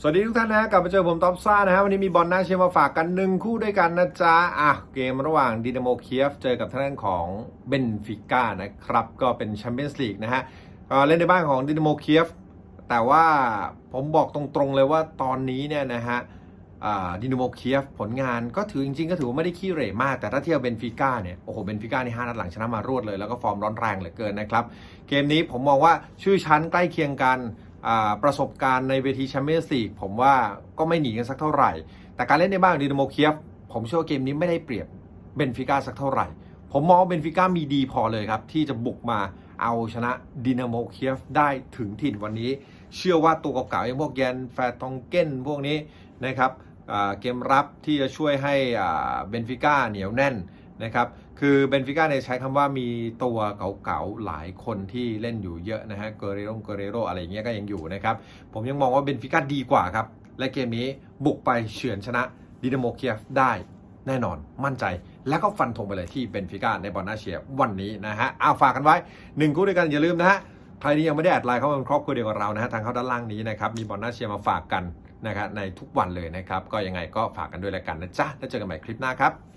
สวัสดีทุกท่านนะกลับมาเจอผมท็อปซ่านะฮะวันนี้มีบอลน่าเชียร์มาฝากกันหนึ่งคู่ด้วยกันนะจ๊ะอะเกมระหว่างดินาโมเคียฟเจอกับทางด้านของเบนฟิก้านะครับ ก็เป็นแชมเปี้ยนส์ลีกนะฮะเเล่นในบ้านของดินาโมเคียฟแต่ว่าผมบอกตรงๆเลยว่าตอนนี้เนี่ยนะฮะดินาโมเคียฟผลงานก็ถือจริงๆ ก็ถือว่าไม่ได้ขี้เหร่มาก แต่ถ้าเทียบเบนฟิก้าเนี่ยโอ้โหเบนฟิก้าในห้านัดหลังชนะมารวดเลยแล้วก็ฟอร์มร้อนแรงเหลือเกินนะครับเกมนี้ผมมองว่าชื่อชั้นใกล้เคียงกัน ประสบการณ์ในเวทีแชมเปี้ยนส์ลีกผมว่าก็ไม่หนีกันสักเท่าไหร่ แต่การเล่นในบ้านดินาโมเคียฟผมเชื่อว่าเกมนี้ไม่ได้เปรียบเบนฟิก้าสักเท่าไหร่ ผมมองว่าเบนฟิก้ามีดีพอเลยครับ ที่จะบุกมาเอาชนะดินาโมเคียฟได้ถึงถิ่นวันนี้ เชื่อว่าตัวเก่าๆอย่างพวกแยนแฟร์ทองเก้นพวกนี้นะครับเกมรับที่จะช่วยให้เบนฟิก้าเหนียวแน่น นะครับ คือเบนฟิก้าเนี่ยใช้คำว่ามีตัวเก่าๆ หลายคนที่เล่นอยู่เยอะนะฮะ เกเรโรเกเรโรอะไรอย่างเงี้ยก็ยังอยู่นะครับ ผมยังมองว่าเบนฟิก้าดีกว่าครับ และเกมนี้บุกไปเฉือนชนะดินาโมเคียฟได้แน่นอนมั่นใจแล้วก็ฟันธงไปเลยที่เบนฟิก้าในบอลนาเชียวันนี้นะฮะเอาฝากกันไว้หนึ่งคู่ด้วยกันอย่าลืมนะฮะใครที่ยังไม่ได้แอดไลน์เข้ามาเป็นครอบครัวเดียวกับเรานะฮะทางเข้าด้านล่างนี้นะครับมีบอลนาเชียมาฝากกันนะครับในทุกวันเลยนะครับ ก็ยังไงก็ฝากกันด้วยแล้วกันนะจ๊ะแล้วเจอกันใหม่คลิปหน้าครับ